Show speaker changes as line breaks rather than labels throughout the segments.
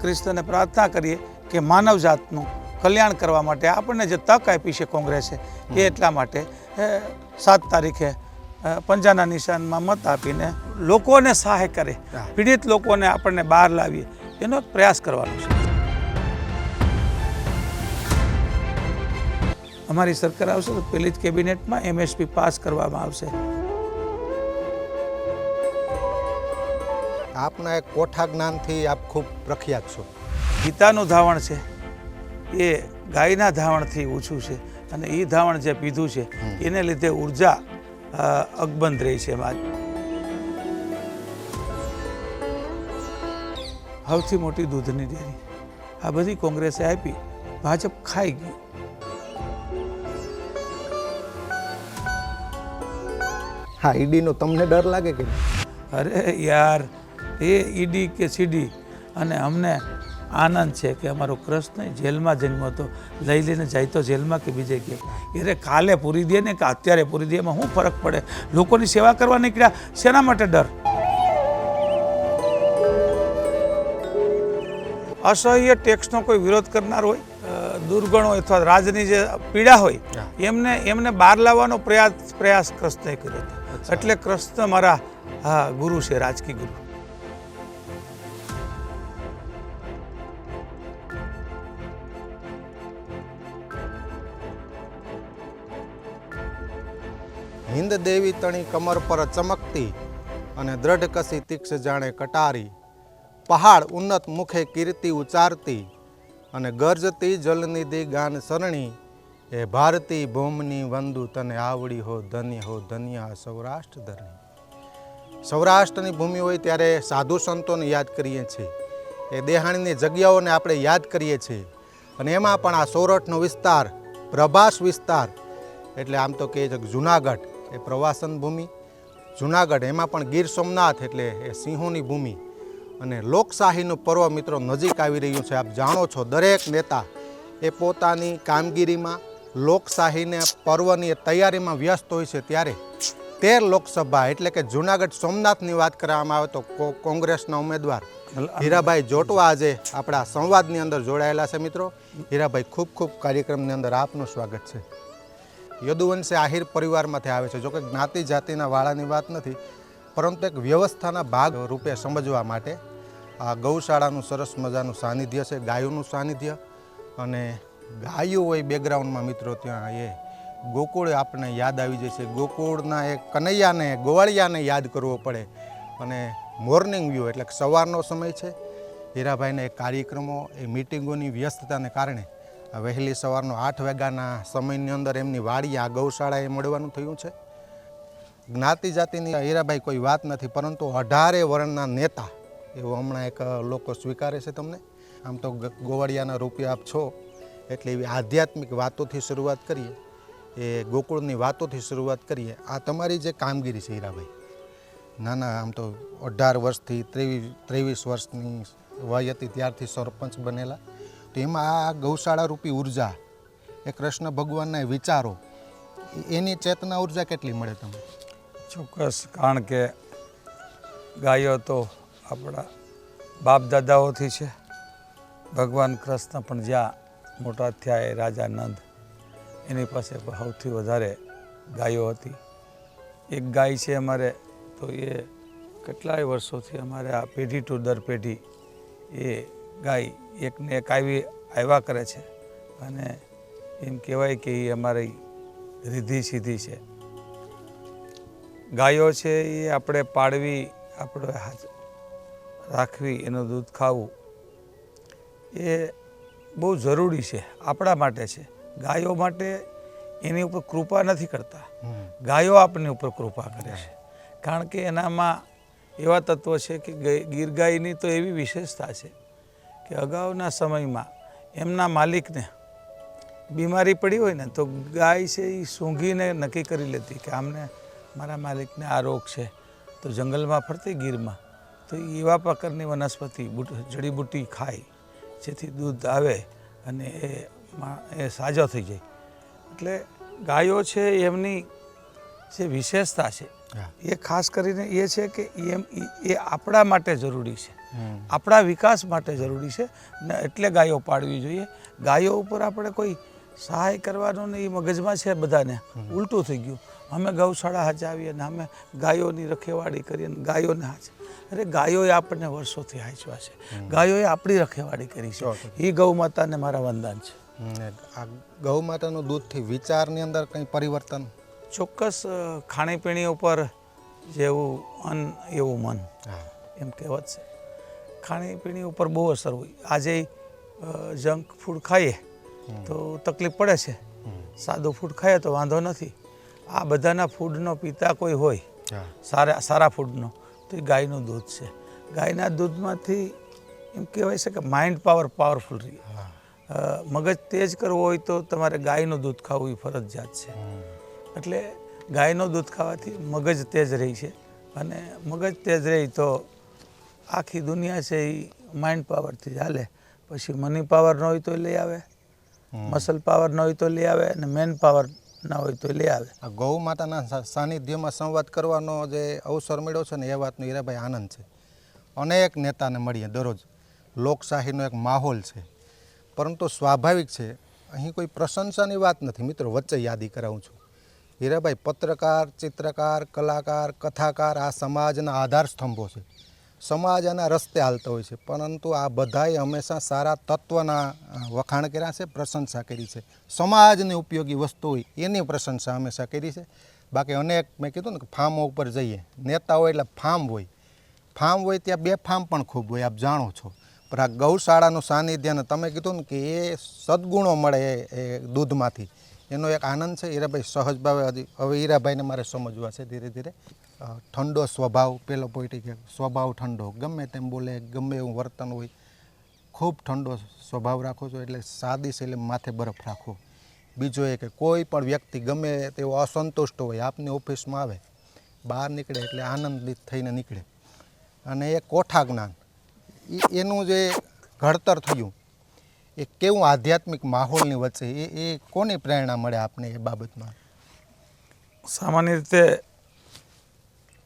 ક્રિસ્તને પ્રાર્થના કરીએ કે માનવ જાતનું કલ્યાણ કરવા માટે આપણને જે તક આપી છે કોંગ્રેસે એ એટલા માટે સાત તારીખે પંજાના નિશાનમાં મત આપીને લોકોને સહાય કરે પીડિત લોકોને આપણને બહાર લાવીએ એનો પ્રયાસ કરવાનો છે. અમારી સરકાર આવશે તો પેલી જ કેબિનેટમાં એમએસપી પાસ કરવામાં આવશે.
આપના એક કોઠા જ્ઞાનથી આપ ખૂબ પ્રખ્યાત છો.
ગીતાનું ધાવણ છે એ ગાયના ધાવણથી ઓછું છે અને એ ધાવણ જે પીધું છે એને લીધે ઊર્જા અકબંધ રહી છે એમાં સૌથી મોટી દૂધની ડેરી. આ બધી કોંગ્રેસે આપી ભાજપ ખાઈ ગઈ
હા ઈડીનો તમને ડર લાગે કે
અરે યાર એ ઈડી કે સીડી? અને અમને આનંદ છે કે અમારો કૃષ્ણ જેલમાં જન્મ્યો હતો. લઈ લઈને જાય તો જેલમાં કે બીજે કે એટલે કાલે પૂરી દે ને કે અત્યારે પૂરી દે એમાં શું ફરક પડે? લોકોની સેવા કરવા નીકળ્યા. શેના માટે ડર? અસહ્ય ટેક્સનો કોઈ વિરોધ કરનાર હોય દુર્ગણો અથવા રાજની જે પીડા હોય એમને એમને બહાર લાવવાનો પ્રયાસ પ્રયાસ કૃષ્ણએ કર્યો હતો. એટલે કૃષ્ણ મારા હા ગુરુ છે રાજકીય ગુરુ.
હિન્દ દેવી તણી કમર પર ચમકતી અને દ્રઢ કસી તીક્ષ જાણે કટારી, પહાડ ઉન્નત મુખે કીર્તિ ઉચારતી અને ગરજતી જલનિધિ ગાન સરણી એ ભારતી ભૂમની વંદુ, તને આવડી હો ધન્ય હો ધન્ય સૌરાષ્ટ્ર ધરણી. સૌરાષ્ટ્રની ભૂમિ હોય ત્યારે સાધુ સંતોને યાદ કરીએ છીએ. એ દેહાણીની જગ્યાઓને આપણે યાદ કરીએ છીએ. અને એમાં પણ આ સૌરાષ્ટ્રનો વિસ્તાર, પ્રભાસ વિસ્તાર, એટલે આમ તો કહે છે જુનાગઢ એ પ્રવાસન ભૂમિ. જુનાગઢ એમાં પણ ગીર સોમનાથ એટલે એ સિંહોની ભૂમિ. અને લોકશાહીનું પર્વ મિત્રો નજીક આવી રહ્યું છે. આપ જાણો છો દરેક નેતા એ પોતાની કામગીરીમાં લોકશાહીને પર્વની તૈયારીમાં વ્યસ્ત હોય છે ત્યારે તેર લોકસભા એટલે કે જુનાગઢ સોમનાથની વાત કરવામાં આવે તો કો- કોંગ્રેસના ઉમેદવાર હીરાભાઈ જોટવા આજે આપણા સંવાદની અંદર જોડાયેલા છે મિત્રો. હીરાભાઈ ખૂબ ખૂબ કાર્યક્રમની અંદર આપનું સ્વાગત છે. યદુવંશી આહિર પરિવારમાંથી આવે છે. જોકે જ્ઞાતિ જાતિના વાળાની વાત નથી, પરંતુ એક વ્યવસ્થાના ભાગ રૂપે સમજવા માટે આ ગૌશાળાનું સરસ મજાનું સાનિધ્ય છે, ગાયોનું સાનિધ્ય. અને ગાયો હોય બેકગ્રાઉન્ડમાં મિત્રો ત્યાં એ ગોકુળ આપણને યાદ આવી જાય છે. ગોકુળના એ કનૈયાને, ગોવાળિયાને યાદ કરવો પડે. અને મોર્નિંગ વ્યૂ એટલે સવારનો સમય છે. હીરાભાઈના એ કાર્યક્રમો, એ મિટિંગોની વ્યસ્તતાને કારણે વહેલી સવારનો આઠ વાગ્યાના સમયની અંદર એમની વાડી આ ગૌશાળાએ મળવાનું થયું છે. જ્ઞાતિ જાતિની હીરાભાઈ કોઈ વાત નથી, પરંતુ અઢારે વર્ણના નેતા એવું હમણાં એક લોકો સ્વીકારે છે તમને. આમ તો ગોવાળિયાના રૂપિયા આપ છો, એટલે એવી આધ્યાત્મિક વાતોથી શરૂઆત કરીએ. એ ગોકુળની વાતોથી શરૂઆત કરીએ. આ તમારી જે કામગીરી છે હીરાભાઈ નાના, આમ તો અઢાર વર્ષથી ત્રેવીસ ત્રેવીસ વર્ષની વય હતી ત્યારથી સરપંચ બનેલા. તો એમાં આ ગૌશાળા રૂપી ઊર્જા એ કૃષ્ણ ભગવાનના વિચારો. એની ચેતના ઊર્જા કેટલી મળે તમને?
ચોક્કસ, કારણ કે ગાયો તો આપણા બાપ દાદાઓથી છે. ભગવાન કૃષ્ણ પણ જ્યાં મોટા થયા એ રાજા નંદ, એની પાસે સૌથી વધારે ગાયો હતી. એક ગાય છે અમારે, તો એ કેટલાય વર્ષોથી અમારે આ પેઢી ટુ દર પેઢી એ ગાય એકને એક આવી આવ્યા કરે છે. અને એમ કહેવાય કે એ અમારી રીધી સીધી છે. ગાયો છે એ આપણે પાળવી આપણે રાખવી એનું દૂધ ખાવું એ બહુ જરૂરી છે આપણા માટે છે. ગાયો માટે એની ઉપર કૃપા નથી કરતા. ગાયો આપની ઉપર કૃપા કરે છે. કારણ કે એનામાં એવા તત્વો છે કે ગીર ગાયની તો એવી વિશેષતા છે કે અગાઉના સમયમાં એમના માલિકને બીમારી પડી હોય ને તો ગાય છે એ સૂંઘીને નક્કી કરી લેતી કે આમને મારા માલિકને આ રોગ છે. તો જંગલમાં ફરતી ગીરમાં તો એવા પ્રકારની વનસ્પતિ બુટ- જડીબુટ્ટી ખાય જેથી દૂધ આવે અને એ એ સાજો થઈ જાય. એટલે ગાયો છે એમની જે વિશેષતા છે. એ ખાસ કરીને એ છે કે એમ એ આપણા માટે જરૂરી છે. આપણા વિકાસ માટે જરૂરી છે. ને એટલે ગાયો પાડવી જોઈએ. ગાયો ઉપર આપણે કોઈ સહાય કરવાનો ને એ મગજમાં છે બધાને. ઉલટું થઈ ગયું. અમે ગૌશાળા હજાવીએ ને અમે ગાયોની રખેવાળી કરીએ ને ગાયોને હાચ. અરે ગાયોએ આપણને વર્ષોથી હાંચવા છે. ગાયોએ આપણી રખેવાળી કરી છે. એ ગૌ માતાને મારા વંદન છે.
આ ગૌ માતાનું દૂધથી વિચારની અંદર કંઈ પરિવર્તન?
ચોક્કસ ખાણીપીણી ઉપર જેવું અન્ન એવું મન. એમ કહેવત છે. ખાણીપીણી ઉપર બહુ અસર હોય. આજે જંક ફૂડ ખાઈએ તો તકલીફ પડે છે. સાદું ફૂડ ખાઈએ તો વાંધો નથી. આ બધાના ફૂડનો પિતા કોઈ હોય સારા સારા ફૂડનો તો એ ગાયનું દૂધ છે. ગાયના દૂધમાંથી એમ કહેવાય છે કે માઇન્ડ પાવર પાવરફુલ રહે. મગજ તેજ કરવો હોય તો તમારે ગાયનું દૂધ ખાવું એ ફરજિયાત છે. એટલે ગાયનું દૂધ ખાવાથી મગજ તેજ રહી છે. અને મગજ તેજ રહી તો આખી દુનિયા છે એ માઇન્ડ પાવરથી ચાલે પછી મની પાવર ન હોય તો લઈ આવે. મસલ પાવર ન હોય તો લઈ આવે અને મેન પાવર ના હોય તો લઈ આવે.
આ ગૌ માતાના સાનિધ્યમાં સંવાદ કરવાનો જે અવસર મળ્યો છે ને એ વાતનો હીરાભાઈ આનંદ છે. અનેક નેતાને મળીએ દરરોજ. લોકશાહીનો એક માહોલ છે. પરંતુ સ્વાભાવિક છે અહીં કોઈ પ્રશંસાની વાત નથી. મિત્રો વચ્ચે યાદી કરાવું છું. હીરાભાઈ પત્રકાર ચિત્રકાર કલાકાર કથાકાર આ સમાજના આધાર સ્તંભો છે. સમાજ આના રસ્તે હાલતો હોય છે. પરંતુ આ બધાએ હંમેશા સારા તત્વના વખાણ કર્યા છે, પ્રશંસા કરી છે. સમાજને ઉપયોગી વસ્તુ હોય એની પ્રશંસા હંમેશા કરી છે. બાકી અનેક મેં કીધું ને કે ફાર્મો ઉપર જઈએ. નેતા હોય એટલે ફાર્મ હોય. ફાર્મ હોય ત્યાં બે ફાર્મ પણ ખૂબ હોય, આપ જાણો છો. પણ આ ગૌશાળાનું સાનિધ્ય તમે કીધું ને કે એ સદગુણો મળે એ દૂધમાંથી. એનો એક આનંદ છે, હીરાભાઈ સહજ ભાવે હવે હીરાભાઈને મારે સમજવા છે ધીરે ધીરે. ઠંડો સ્વભાવ, પેલો પોઈટી કે સ્વભાવ ઠંડો. ગમે તેમ બોલે, ગમે એવું વર્તન હોય, ખૂબ ઠંડો સ્વભાવ રાખો છો, એટલે સાદી છે, એટલે માથે બરફ રાખો. બીજો એ કે કોઈ પણ વ્યક્તિ ગમે તેવો અસંતુષ્ટ હોય, આપની ઓફિસમાં આવે, બહાર નીકળે એટલે આનંદિત થઈને નીકળે. અને એ કોઠા જ્ઞાન એનું જે ઘડતર થયું એ કેવું આધ્યાત્મિક માહોલની વચ્ચે એ એ કોની પ્રેરણા મળે આપને એ બાબતમાં?
સામાન્ય રીતે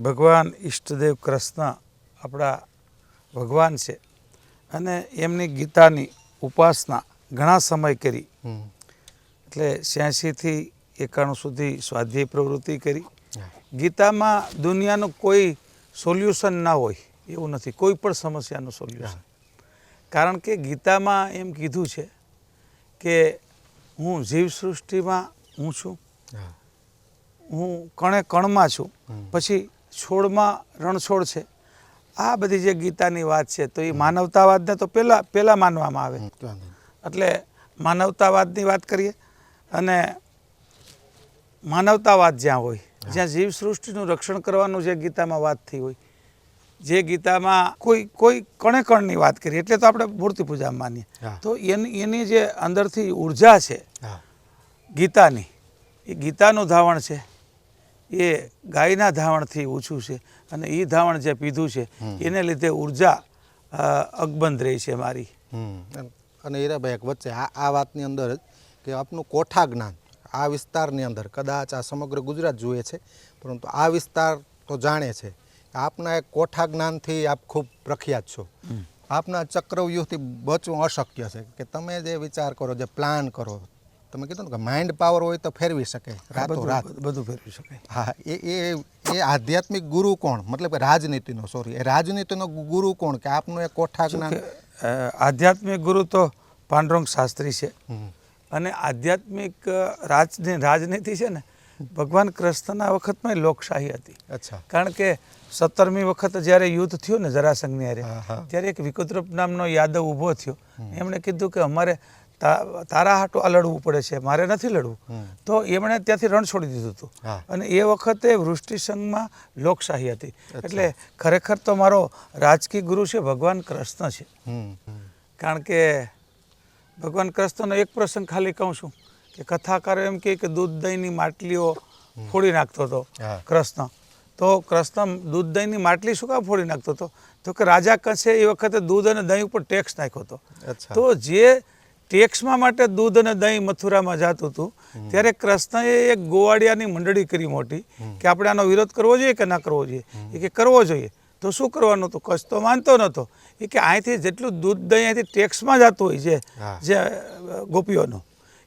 ભગવાન ઈષ્ટદેવ કૃષ્ણ આપણા ભગવાન છે અને એમની ગીતાની ઉપાસના ઘણા સમય કરી. એટલે છ્યાસીથી એકાણું સુધી સ્વાધ્યાય પ્રવૃત્તિ કરી. ગીતામાં દુનિયાનું કોઈ સોલ્યુશન ના હોય એવું નથી. કોઈ પણ સમસ્યાનું સોલ્યુશન. કારણ કે ગીતામાં એમ કીધું છે કે હું જીવસૃષ્ટિમાં હું છું.
હું.
કણે કણમાં છું. પછી છોડમાં રણછોડ છે. આ બધી જે ગીતાની વાત છે તો એ માનવતાવાદને તો પહેલાં પહેલાં માનવામાં આવે. એટલે માનવતાવાદની વાત કરીએ અને માનવતાવાદ જ્યાં હોય જ્યાં જીવસૃષ્ટિનું રક્ષણ કરવાનું જે ગીતામાં વાત થઈ હોય જે ગીતામાં કોઈ કોઈ કણે કણની વાત કરીએ એટલે તો આપણે મૂર્તિ પૂજા માનીએ. તો એની એની જે અંદરથી ઊર્જા છે ગીતાની એ ગીતાનું ધાવણ છે એ ગાયના ધાવણથી ઓછું છે અને એ ધાવણ જે પીધું છે એને લીધે ઊર્જા અકબંધ રહી છે મારી.
અને હીરાભાઈ એક વચ્ચે આ આ વાતની અંદર જ કે આપનું કોઠા જ્ઞાન આ વિસ્તારની અંદર કદાચ આ સમગ્ર ગુજરાત જુએ છે પરંતુ આ વિસ્તાર તો જાણે છે. આપના એક કોઠા જ્ઞાનથી આપ ખૂબ પ્રખ્યાત છો. આપના ચક્રવ્યૂહથી બચવું અશક્ય છે કે તમે જે વિચાર કરો જે પ્લાન કરો તમે કીધું ને કે માઇન્ડ પાવર હોય તો ફેરવી શકે રાતો રાત.
બધું ફેરવી શકે.
હા એ એ એ આધ્યાત્મિક ગુરુ કોણ? મતલબ કે રાજનીતિનો સોરી એ રાજનીતિનો ગુરુ કોણ કે આપનું એક કોઠા જ્ઞાન?
આધ્યાત્મિક ગુરુ તો પાંડુરંગ શાસ્ત્રી છે. અને આધ્યાત્મિક રાજ રાજની રાજનીતિ છે ને ભગવાન કૃષ્ણના વખતમાં લોકશાહી હતી.
અચ્છા.
કારણ કે સત્તરમી વખત જ્યારે યુદ્ધ થયું ને જરાસંઘની હારે. ત્યારે એક વિકુદ્રપ નામનો યાદવ ઊભો થયો. એમણે કીધું કે અમારે તારા હાટું આ લડવું પડે છે મારે નથી લડવું. તો એમણે ત્યાંથી રણ છોડી દીધું હતું. અને એ વખતે વૃષ્ટિ સંઘમાં લોકશાહી હતી. એટલે ખરેખર તો મારો રાજકીય ગુરુ છે ભગવાન કૃષ્ણ છે. કારણ કે ભગવાન કૃષ્ણનો એક પ્રસંગ ખાલી કહું છું. કે કથાકારો એમ કે દૂધ દહીંની માટલીઓ ફોડી નાખતો હતો કૃષ્ણ. તો કૃષ્ણ દૂધ દહીંની માટલી શું કામ ફોડી નાખતો હતો? તો કે રાજા કંસે એ વખતે દૂધ અને દહીં ઉપર ટેક્સ નાખ્યો હતો.
અચ્છા.
તો જે ટેક્સમાં માટે દૂધ અને દહીં મથુરામાં જતું હતું ત્યારે કૃષ્ણએ એક ગોવાળિયાની મંડળી કરી મોટી કે આપણે આનો વિરોધ કરવો જોઈએ કે ના કરવો જોઈએ? એ કે કરવો જોઈએ. તો શું કરવાનું હતું? કચ્છ તો માનતો નહોતો. એ કે અહીંથી જેટલું દૂધ દહીં અહીંથી ટેક્સમાં જતું હોય છે જે ગોપીઓનો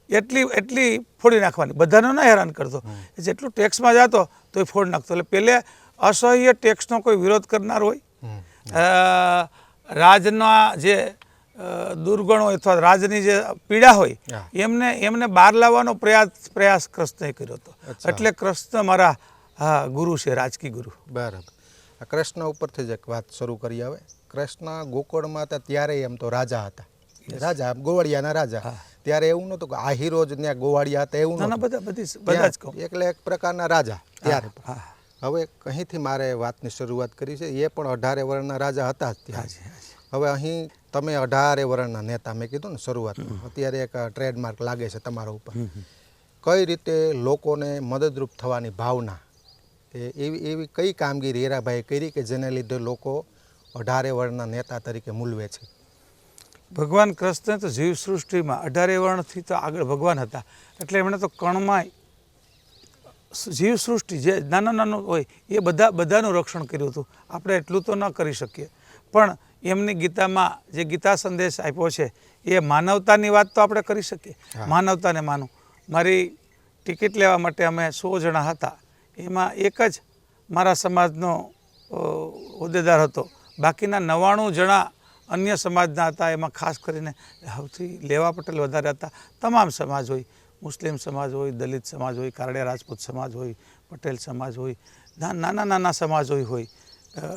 એટલી એટલી ફોડી નાખવાની. બધાનો ના હેરાન કરતો. જેટલું ટેક્સમાં જતો તો એ ફોડી નાખતો. એટલે પહેલે અસહ્ય ટેક્સનો કોઈ વિરોધ કરનાર હોય રાજના જે દુર્ગણો અથવા રાજની જે પીડા હોય એમને એમને બહાર લાવવાનો પ્રયાસ પ્રયાસ કૃષ્ણએ કર્યો હતો. એટલે કૃષ્ણ મારા હા ગુરુ છે રાજકી ગુરુ.
બરાબર. કૃષ્ણ ઉપરથી જ એક વાત શરૂ કરી આવે. કૃષ્ણ ગોકુળમાં હતા ત્યારે એમ તો રાજા હતા. રાજા ગોવાળિયાના રાજા. ત્યારે એવું નહોતું કે આ હીરો જ ત્યાં ગોવાળિયા હતા એવું
ના બધા બધી બધા જ કહું.
ત્યાં એક પ્રકારના રાજા ત્યારે હવે અહીંથી મારે વાતની શરૂઆત કરી છે એ પણ અઢારે વર્ણના રાજા હતા જ
હાજી
હવે અહીં તમે અઢારે વર્ણના નેતા મેં કીધું ને શરૂઆતમાં અત્યારે એક ટ્રેડમાર્ક લાગે છે તમારા ઉપર. કઈ રીતે લોકોને મદદરૂપ થવાની ભાવના? એ એવી એવી કઈ કામગીરી હીરાભાઈએ કરી કે જેને લીધે લોકો અઢારે વર્ણના નેતા તરીકે મૂલવે છે?
ભગવાન કૃષ્ણ તો જીવ સૃષ્ટિમાં અઢારે વર્ણથી તો આગળ ભગવાન હતા. એટલે એમણે તો કણમાં જીવ સૃષ્ટિ જે નાનું નાનું હોય એ બધા બધાનું રક્ષણ કર્યું હતું. આપણે એટલું તો ન કરી શકીએ. પણ એમની ગીતામાં જે ગીતા સંદેશ આપ્યો છે એ માનવતાની વાત તો આપણે કરી શકીએ. માનવતાને માનું. મારી ટિકિટ લેવા માટે અમે સો જણા હતા. એમાં એક જ મારા સમાજનો હોદ્દેદાર હતો. બાકીના નવ્વાણું જણા અન્ય સમાજના હતા, એમાં ખાસ કરીને સૌથી લેવા પટેલ વધારે હતા. તમામ સમાજ હોય, મુસ્લિમ સમાજ હોય, દલિત સમાજ હોય, કારડિયા રાજપૂત સમાજ હોય, પટેલ સમાજ હોય નાના નાના સમાજ હોય હોય.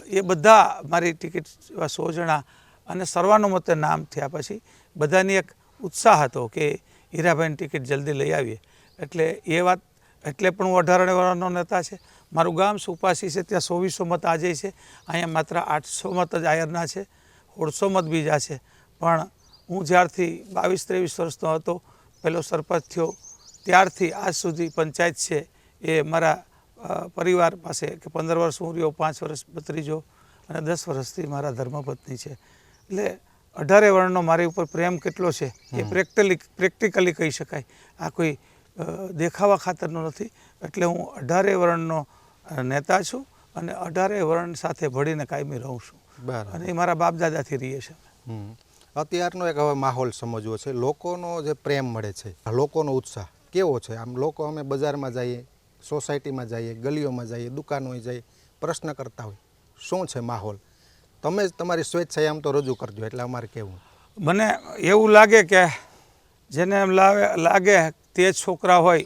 એ બધા મારી ટિકિટ એવા સો જણા અને સર્વાનુમતે નામ થયા પછી બધાની એક ઉત્સાહ હતો કે હીરાભાઈની ટિકિટ જલ્દી લઈ આવીએ. એટલે એ વાત, એટલે પણ હું અઢાર વર્ષનો નેતા છે. મારું ગામ સુપાસી છે, ત્યાં સોવીસો મત આજે છે. અહીંયા માત્ર આઠસો મત જ આયરના છે. સોળસો મત બીજા છે પણ હું જ્યારથી બાવીસ ત્રેવીસ વર્ષનો હતો પહેલો સરપંચ થયો ત્યારથી આજ સુધી પંચાયત છે એ મારા પરિવાર પાસે કે પંદર વર્ષ હું રહ્યો પાંચ વર્ષ ભત્રીજો અને દસ વર્ષથી મારા ધર્મપત્ની છે. એટલે અઢારે વર્ણનો મારી ઉપર પ્રેમ કેટલો છે એ પ્રેક્ટલી પ્રેક્ટિકલી કહી શકાય. આ કોઈ દેખાવા ખાતરનો નથી. એટલે હું અઢારે વર્ણનો નેતા છું અને અઢારે વર્ણ સાથે ભળીને કાયમી રહું છું. અને એ મારા બાપદાદાથી રહીએ છે.
અત્યારનો એક હવે માહોલ સમજવો છે. લોકોનો જે પ્રેમ મળે છે લોકોનો ઉત્સાહ કેવો છે? આમ લોકો અમે બજારમાં જઈએ સોસાયટીમાં જઈએ ગલીઓમાં જઈએ દુકાનોએ જઈએ પ્રશ્ન કરતા હોય શું છે માહોલ? તમે જ તમારી સ્વેચ્છાએ આમ તો રજૂ કરજો એટલે અમારે કેવું
મને એવું લાગે કે જેને એમ લાવે લાગે તે છોકરા હોય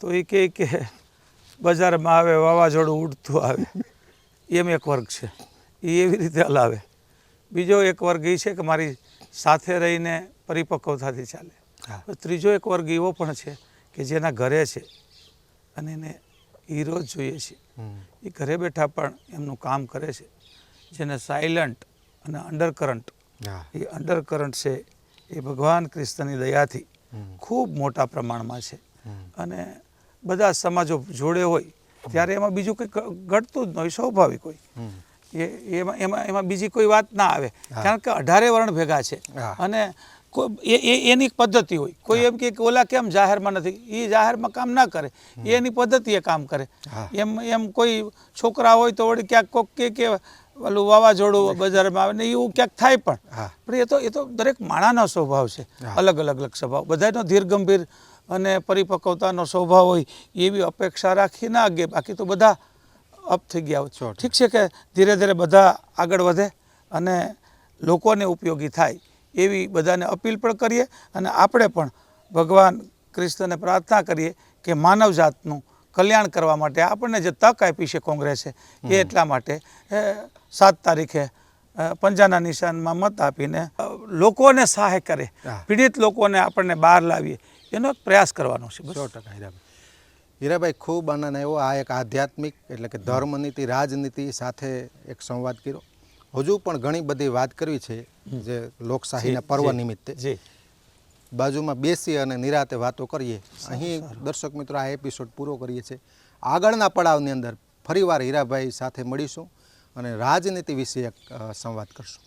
તો એ કહે કે બજારમાં આવે વાવાઝોડું ઉડતું આવે. એમ એક વર્ગ છે. એ એવી રીતે હલાવે. બીજો એક વર્ગ એ છે કે મારી સાથે રહીને પરિપક્વતાથી ચાલે. ત્રીજો એક વર્ગ એવો પણ છે કે જેના ઘરે છે અને એને હીરો જ જોઈએ છે. એ ઘરે બેઠા પણ એમનું કામ કરે છે. જેને સાયલન્ટ અને અંડરકરન્ટ
હા.
એ અંડરકરન્ટ છે એ ભગવાન કૃષ્ણની દયાથી ખૂબ મોટા પ્રમાણમાં છે. અને બધા સમાજો જોડે હોય ત્યારે એમાં બીજું કંઈ ઘટતું જ ન હોય સ્વાભાવિક હોય. એ એમાં એમાં એમાં બીજી કોઈ વાત ના આવે. કારણ કે અઢારે વર્ણ ભેગા છે. અને એ એ એની પદ્ધતિ હોય. કોઈ એમ કે ઓલા કેમ જાહેરમાં નથી? એ જાહેરમાં કામ ના કરે. એ એની પદ્ધતિએ કામ કરે. એમ એમ કોઈ છોકરા હોય તો વળી ક્યાંક કોક કે કે ઓલું વાવાઝોડું બજારમાં આવે ને એવું ક્યાંક થાય પણ. પણ એ તો એ તો દરેક માણાનો સ્વભાવ છે. અલગ અલગ અલગ સ્વભાવ. બધાનો ધીર ગંભીર અને પરિપક્વતાનો સ્વભાવ હોય એવી અપેક્ષા રાખી ના આગે બાકી તો બધા અપ થઈ ગયા
છો
ઠીક છે કે ધીરે ધીરે બધા આગળ વધે અને લોકોને ઉપયોગી થાય એવી બધાને અપીલ પણ કરીએ અને આપણે પણ ભગવાન કૃષ્ણને પ્રાર્થના કરીએ કે માનવ જાતનું કલ્યાણ કરવા માટે આપણને જે તક આપી છે કોંગ્રેસે એ એટલા માટે સાત તારીખે પંજાના નિશાનમાં મત આપીને લોકોને સહાય કરે પીડિત લોકોને આપણને બહાર લાવીએ એનો પ્રયાસ કરવાનો છે
સો ટકા હીરાભાઈ ખૂબ આનંદ આવ્યો. આ એક આધ્યાત્મિક એટલે કે ધર્મનીતિ રાજનીતિ સાથે એક સંવાદ કર્યો. હજુ પણ ઘણી બધી વાત કરવી છે જે લોકશાહીના પર્વ નિમિત્તે.
જી.
બાજુમાં બેસી અને નિરાતે વાતો કરીએ. અહીં દર્શક મિત્રો આ એપિસોડ પૂરો કરીએ છીએ. આગળના પડાવની અંદર ફરીવાર હીરાભાઈ સાથે મળીશું અને રાજનીતિ વિશે એક સંવાદ કરશું.